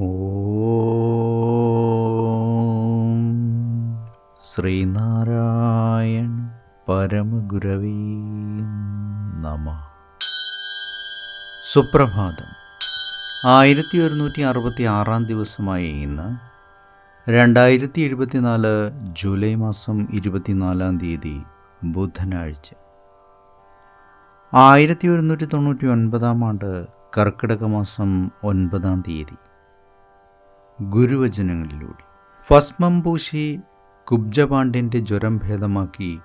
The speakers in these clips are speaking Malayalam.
ഓം ശ്രീനാരായണ പരമഗുരവീ നമ. സുപ്രഭാതം. ആയിരത്തി ഒരുന്നൂറ്റി അറുപത്തി ആറാം ദിവസമായ ഇന്ന് രണ്ടായിരത്തി എഴുപത്തിനാല് ജൂലൈ മാസം ഇരുപത്തിനാലാം തീയതി ബുധനാഴ്ച. ആയിരത്തി ഒരുന്നൂറ്റി തൊണ്ണൂറ്റി ഒൻപതാം ആണ്ട് കർക്കിടക മാസം ഒൻപതാം തീയതി. ഗുരുവചനങ്ങളിലൂടെ. ഭസ്മം പൂശി കുബ്ജപാണ്ഡ്യന്റെ ജ്വരം ഭേദമാക്കി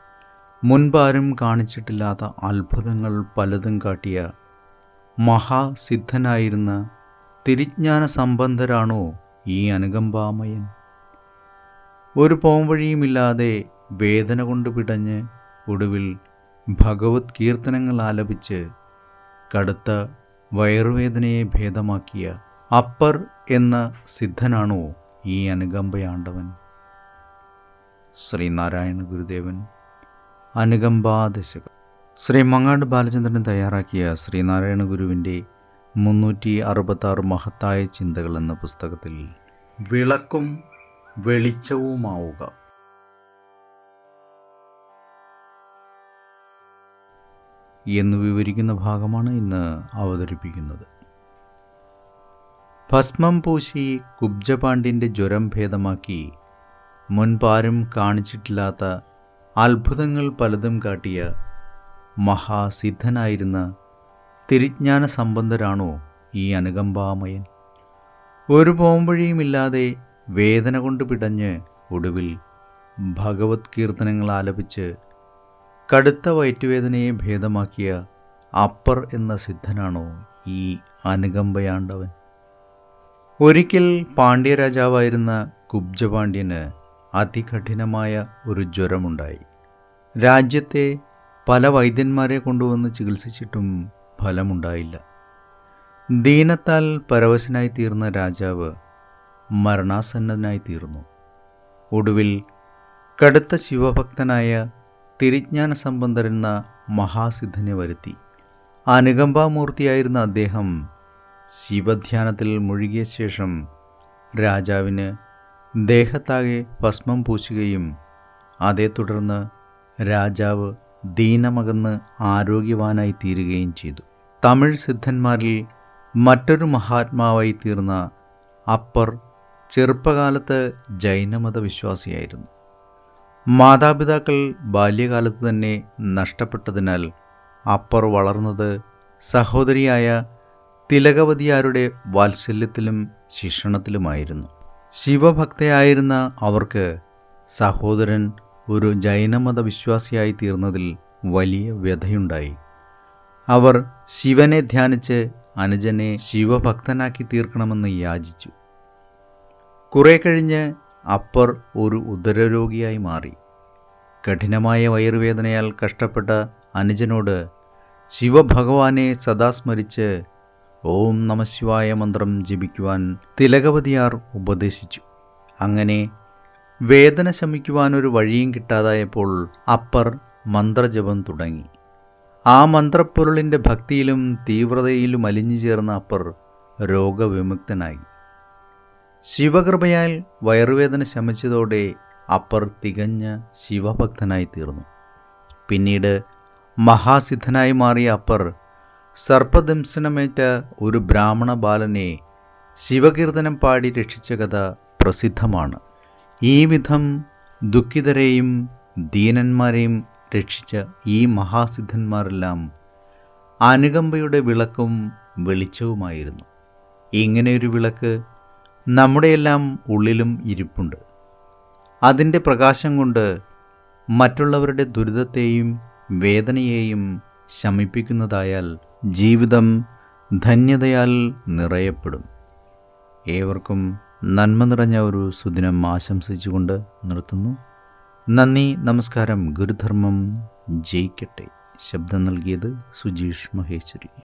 മുൻപാരും കാണിച്ചിട്ടില്ലാത്ത അത്ഭുതങ്ങൾ പലതും കാട്ടിയ മഹാസിദ്ധനായിരുന്ന തിരിജ്ഞാന സംബന്ധരാണോ ഈ അനുകമ്പാമയൻ? ഒരു പോംവഴിയുമില്ലാതെ വേദന കൊണ്ട് പിടഞ്ഞ് ഒടുവിൽ ഭഗവത് കീർത്തനങ്ങൾ ആലപിച്ച് കടുത്ത വയറുവേദനയെ ഭേദമാക്കിയ അപ്പർ എന്ന സിദ്ധനാണോ ഈ അനുകമ്പയാണ്ടവൻ? ശ്രീനാരായണ ഗുരുദേവൻ അനുകമ്പാദശകം. ശ്രീ മങ്ങാട് ബാലചന്ദ്രൻ തയ്യാറാക്കിയ ശ്രീനാരായണ ഗുരുവിന്റെ മുന്നൂറ്റി അറുപത്താറ് മഹത്തായ ചിന്തകൾ എന്ന പുസ്തകത്തിൽ വിളക്കും വെളിച്ചവുമാവുക. എന്ന് വിവരിക്കുന്ന ഭാഗമാണ് ഇന്ന് അവതരിപ്പിക്കുന്നത്. ഭസ്മം പൂശി കുബ്ജപാണ്ഡിന്റെ ജ്വരം ഭേദമാക്കി. മുൻപാരും കാണിച്ചിട്ടില്ലാത്ത അത്ഭുതങ്ങൾ പലതും കാട്ടിയ മഹാസിദ്ധനായിരുന്ന തിരിജ്ഞാന സംബന്ധരാണോ ഈ അനുകമ്പാമയൻ? ഒരു പോംവഴിയുമില്ലാതെ വേദന കൊണ്ട് പിടഞ്ഞ് ഒടുവിൽ ഭഗവത് കീർത്തനങ്ങൾ ആലപിച്ച് കടുത്ത വയറ്റുവേദനയെ ഭേദമാക്കിയ അപ്പർ എന്ന സിദ്ധനാണോ ഈ അനുകമ്പയാണ്ടവൻ? ഒരിക്കൽ പാണ്ഡ്യരാജാവായിരുന്ന കുബ്ജപാണ്ഡ്യന് അതികഠിനമായ ഒരു ജ്വരമുണ്ടായി. രാജ്യത്തെ പല വൈദ്യന്മാരെ കൊണ്ടുവന്ന് ചികിത്സിച്ചിട്ടും ഫലമുണ്ടായില്ല. ദീനത്താൽ പരവശനായി തീർന്ന രാജാവ് മരണാസന്നനായി തീർന്നു. ഒടുവിൽ കടുത്ത ശിവഭക്തനായ തിരിജ്ഞാന സംബന്ധരെന്ന മഹാസിദ്ധനെ വരുത്തി. അനുകമ്പാമൂർത്തിയായിരുന്ന അദ്ദേഹം ശിവധ്യാനത്തിൽ മുഴുകിയ ശേഷം രാജാവിന് ദേഹത്താകെ ഭസ്മം പൂശുകയും അതേ തുടർന്ന് രാജാവ് ദീനമകന്ന് ആരോഗ്യവാനായി തീരുകയും ചെയ്തു. തമിഴ് സിദ്ധന്മാരിൽ മറ്റൊരു മഹാത്മാവായി തീർന്ന അപ്പർ ചെറുപ്പകാലത്ത് ജൈനമത വിശ്വാസിയായിരുന്നു മാതാപിതാക്കൾ ബാല്യകാലത്ത് തന്നെ നഷ്ടപ്പെട്ടതിനാൽ അപ്പർ വളർന്നത് സഹോദരിയായ തിലകവതിയാരുടെ വാത്സല്യത്തിലും ശിക്ഷണത്തിലുമായിരുന്നു. ശിവഭക്തയായിരുന്ന അവർക്ക് സഹോദരൻ ഒരു ജൈനമത വിശ്വാസിയായി തീർന്നതിൽ വലിയ വ്യഥയുണ്ടായി. അവർ ശിവനെ ധ്യാനിച്ച് അനുജനെ ശിവഭക്തനാക്കി തീർക്കണമെന്ന് യാചിച്ചു. കുറേ കഴിഞ്ഞ് അപ്പർ ഒരു ഉദരരോഗിയായി മാറി. കഠിനമായ വയറുവേദനയാൽ കഷ്ടപ്പെട്ട അനുജനോട് ശിവഭഗവാനെ സദാ സ്മരിച്ച് ഓം നമശിവായ മന്ത്രം ജപിക്കുവാൻ തിലകവതിയാർ ഉപദേശിച്ചു. അങ്ങനെ വേദന ശമിക്കുവാൻ ഒരു വഴിയും കിട്ടാതായപ്പോൾ അപ്പർ മന്ത്രജപം തുടങ്ങി. ആ മന്ത്രപ്പൊരുളിന്റെ ഭക്തിയിലും തീവ്രതയിലും അലിഞ്ഞു ചേർന്ന അപ്പർ രോഗവിമുക്തനായി. ശിവകൃപയാൽ വയറുവേദന ശമിച്ചതോടെ അപ്പർ തികഞ്ഞ ശിവഭക്തനായി തീർന്നു. പിന്നീട് മഹാസിദ്ധനായി മാറിയ അപ്പർ സർപ്പദംശനമേറ്റ ഒരു ബ്രാഹ്മണ ബാലനെ ശിവകീർത്തനം പാടി രക്ഷിച്ച കഥ പ്രസിദ്ധമാണ്. ഈ വിധം ദുഃഖിതരെയും ദീനന്മാരെയും രക്ഷിച്ച ഈ മഹാസിദ്ധന്മാരെല്ലാം അനുകമ്പയുടെ വിളക്കും വെളിച്ചവുമായിരുന്നു. ഇങ്ങനെയൊരു വിളക്ക് നമ്മുടെയെല്ലാം ഉള്ളിലും ഇരിപ്പുണ്ട്. അതിന്റെ പ്രകാശം കൊണ്ട് മറ്റുള്ളവരുടെ ദുരിതത്തെയും വേദനയെയും ശമിപ്പിക്കുന്നതായാൽ ജീവിതം ധന്യതയാൽ നിറയപ്പെടും. ഏവർക്കും നന്മ നിറഞ്ഞ ഒരു സുദിനം ആശംസിച്ചുകൊണ്ട് നിർത്തുന്നു. നന്ദി നമസ്കാരം ഗുരുധർമ്മം ജയിക്കട്ടെ. ശബ്ദം നൽകിയത് സുജീഷ് മഹേശ്വരി.